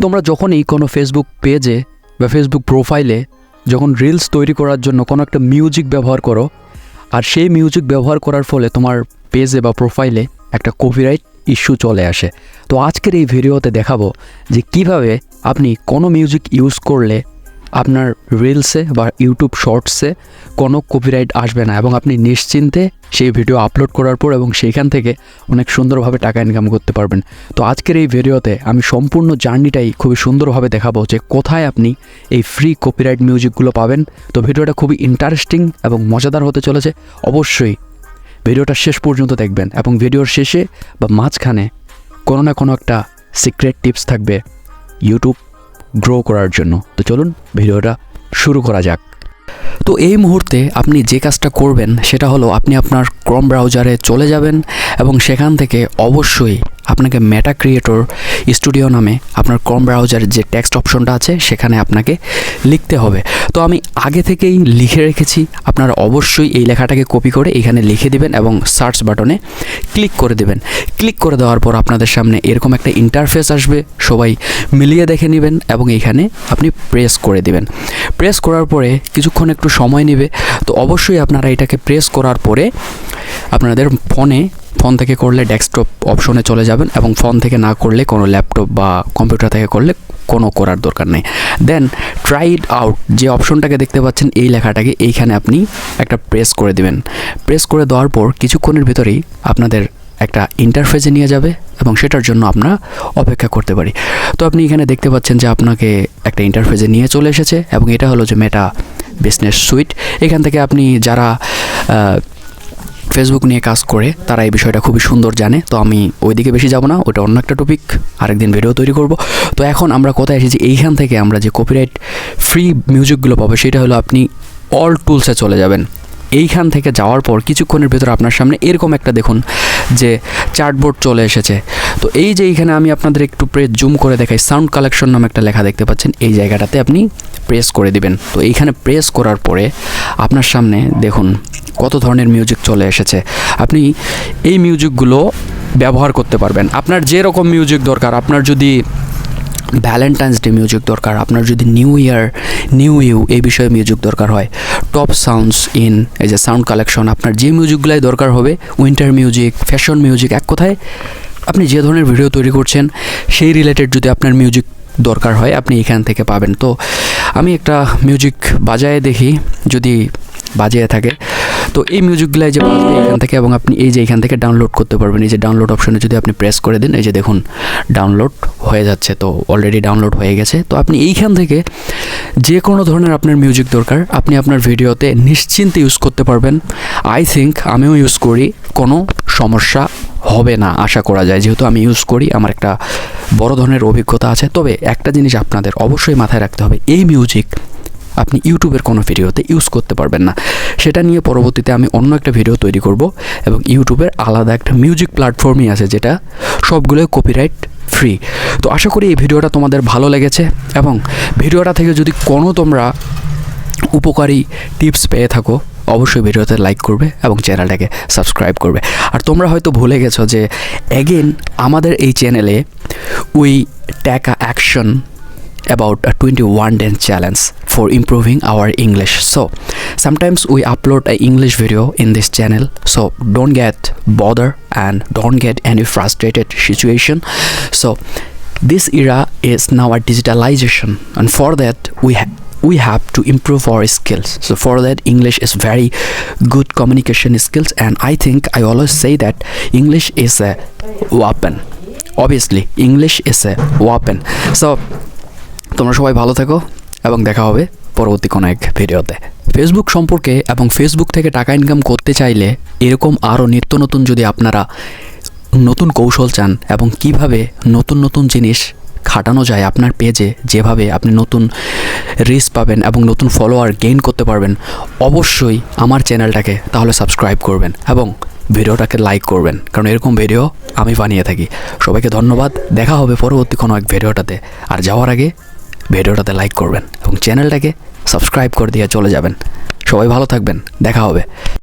তোমরা যখনই কোনো ফেসবুক পেজে বা ফেসবুক প্রোফাইলে যখন রিলস তৈরি করার জন্য কোনো একটা মিউজিক ব্যবহার করো, আর সেই মিউজিক ব্যবহার করার ফলে তোমার পেজে বা প্রোফাইলে একটা কপিরাইট ইস্যু চলে আসে। তো আজকের এই ভিডিওতে দেখাবো যে কীভাবে আপনি কোনো মিউজিক ইউজ করলে আপনার রিলসে বা ইউটিউব শর্টসে কোনো কপিরাইট আসবে না এবং আপনি নিশ্চিন্তে সেই ভিডিও আপলোড করার পর এবং সেইখান থেকে অনেক সুন্দরভাবে টাকা ইনকাম করতে পারবেন। তো আজকের এই ভিডিওতে আমি সম্পূর্ণ জার্নিটাই খুবই সুন্দরভাবে দেখাবো যে কোথায় আপনি এই ফ্রি কপিরাইট মিউজিকগুলো পাবেন। তো ভিডিওটা খুবই ইন্টারেস্টিং এবং মজাদার হতে চলেছে। অবশ্যই ভিডিওটা শেষ পর্যন্ত দেখবেন এবং ভিডিওর শেষে বা মাঝখানে কোনো না কোনো একটা সিক্রেট টিপস থাকবে। ইউটিউব গ্রো করার জন্য। তো চলুন ভিডিওটা শুরু করা যাক। তো এই মুহূর্তে আপনি যে কাজটা করবেন, সেটা হলো আপনি আপনার ক্রম ব্রাউজারে চলে যাবেন এবং সেখান থেকে অবশ্যই আপনাকে মেটা ক্রিয়েটর স্টুডিও নামে আপনার ক্রম ব্রাউজার যে টেক্সট অপশনটা আছে, সেখানে আপনাকে লিখতে হবে। তো আমি আগে থেকেই লিখে রেখেছি। আপনারা অবশ্যই এই লেখাটাকে কপি করে এখানে লিখে দিবেন এবং সার্চ বাটনে ক্লিক করে দেবেন। ক্লিক করে দেওয়ার পর আপনাদের সামনে এরকম একটা ইন্টারফেস আসবে। সবাই মিলিয়ে দেখে নেবেন এবং এখানে আপনি প্রেস করে দিবেন। প্রেস করার পরে কিছুক্ষণ একটু সময় নেবে। তো অবশ্যই আপনারা এটাকে প্রেস করার পরে আপনাদের ফোনে, ফোন থেকে করলে ডেস্কটপ অপশনে চলে যাবেন এবং ফোন থেকে না করলে কোনো ল্যাপটপ বা কম্পিউটার থেকে করলে কোনো করার দরকার নেই। দেন ট্রাই ইট আউট যে অপশনটাকে দেখতে পাচ্ছেন, এই লেখাটাকে এইখানে আপনি একটা প্রেস করে দিবেন। প্রেস করে দেওয়ার পর কিছুক্ষণের ভিতরেই আপনাদের একটা ইন্টারফেসে নিয়ে যাবে এবং সেটার জন্য আমরা অপেক্ষা করতে পারি। তো আপনি এখানে দেখতে পাচ্ছেন যে আপনাকে একটা ইন্টারফেসে নিয়ে চলে এসেছে এবং এটা হলো যে মেটা বিজনেস সুইট এখান থেকে আপনি যারা ফেসবুক নিয়ে কাজ করে তারা এই বিষয়টা খুবই সুন্দর জানে। তো আমি ওইদিকে বেশি যাব না, ওটা অন্য একটা টপিক আরেকদিন ভিডিও তৈরি করব। তো এখন আমরা কোথায় এসেছি? এইখান থেকে আমরা যে কপিরাইট ফ্রি মিউজিকগুলো পাবো, সেটা হলো আপনি অল টুলসে চলে যাবেন। এইখান থেকে যাওয়ার পর কিছুক্ষণের ভেতর আপনার সামনে এরকম একটা দেখুন যে চার্টবোর্ড চলে এসেছে। তো এই যে এইখানে আমি আপনাদের একটু প্রেস জুম করে দেখাই সাউন্ড কালেকশন নামে একটা লেখা দেখতে পাচ্ছেন, এই জায়গাটাতে আপনি প্রেস করে দিবেন। তো এইখানে প্রেস করার পরে আপনার সামনে দেখুন কত ধরনের মিউজিক চলে এসেছে? আপনি এই মিউজিকগুলো ব্যবহার করতে পারবেন। আপনার যে রকম মিউজিক দরকার, আপনার যদি ভ্যালেন্টাইন্স ডে মিউজিক দরকার, আপনার যদি নিউ ইয়ার নিউ ইউ এই বিষয়ে মিউজিক দরকার হয় টপ সাউন্ডস ইন এই যে সাউন্ড কালেকশন আপনার যে মিউজিকগুলাই দরকার হবে উইন্টার মিউজিক ফ্যাশন মিউজিক এক কথায় আপনি যে ধরনের ভিডিও তৈরি করছেন, সেই রিলেটেড যদি আপনার মিউজিক দরকার হয়, আপনি এখান থেকে পাবেন। তো আমি একটা মিউজিক বাজায় দেখি, যদি বাজিয়ে থাকে। তো এই মিউজিকগুলাই যে বাজবে এখান থেকে এবং আপনি এই যে এখান থেকে ডাউনলোড করতে পারবেন। এই যে ডাউনলোড অপশনে যদি আপনি প্রেস করে দেন, এই যে দেখুন ডাউনলোড হয়ে যাচ্ছে। তো অলরেডি ডাউনলোড হয়ে গেছে। তো আপনি এইখান থেকে যে কোনো ধরনের আপনার মিউজিক দরকার, আপনি আপনার ভিডিওতে নিশ্চিন্তে ইউজ করতে পারবেন। আই থিঙ্ক আমিও ইউজ করি, কোনো সমস্যা হবে না, আশা করা যায়। যেহেতু আমি ইউজ করি, আমার একটা বড় ধরনের অভিজ্ঞতা আছে। তবে একটা জিনিস আপনাদের অবশ্যই মাথায় রাখতে হবে, এই মিউজিক আপনি ইউটিউবের কোনো ভিডিওতে ইউজ করতে পারবেন না। সেটা নিয়ে পরবর্তীতে আমি অন্য একটা ভিডিও তৈরি করব এবং ইউটিউবের আলাদা একটা মিউজিক প্ল্যাটফর্মই আছে যেটা সবগুলোই কপিরাইট ফ্রি তো আশা করি এই ভিডিওটা তোমাদের ভালো লেগেছে এবং ভিডিওটা থেকে যদি কোনো তোমরা উপকারী টিপস পেয়ে থাকো, অবশ্যই ভিডিওতে লাইক করবে এবং চ্যানেলটাকে সাবস্ক্রাইব করবে। আর তোমরা হয়তো ভুলে গেছো যে অ্যাগেন আমাদের এই চ্যানেলে we take a action about a 21 day challenge for improving our english. So sometimes we upload a english video in this channel. So don't get bother and don't get any frustrated situation. So this era is now a digitalization. And for that we have we have to improve our skills. So for that english is very good communication skills. And i think i always say that english is a weapon. Obviously english is a weapon. So তোমরা সবাই ভালো থেকো এবং দেখা হবে পরবর্তী কোনো এক ভিডিওতে। ফেসবুক সম্পর্কে এবং ফেসবুক থেকে টাকা ইনকাম করতে চাইলে এরকম আরও নিত্য নতুন যদি আপনারা নতুন কৌশল চান এবং কীভাবে নতুন নতুন জিনিস খাটানো যায় আপনার পেজে যেভাবে আপনি নতুন রিস পাবেন এবং নতুন ফলোয়ার গেইন করতে পারবেন, অবশ্যই আমার চ্যানেলটাকে তাহলে সাবস্ক্রাইব করবেন এবং ভিডিওটাকে লাইক করবেন। কারণ এরকম ভিডিও আমি বানিয়ে থাকি। সবাইকে ধন্যবাদ। দেখা হবে পরবর্তী কোনো এক ভিডিওটাতে। আর যাওয়ার আগে ভিডিওটাতে লাইক করবেন এবং চ্যানেলটাকে সাবস্ক্রাইব করে দিয়ে চলে যাবেন। সবাই ভালো থাকবেন। দেখা হবে।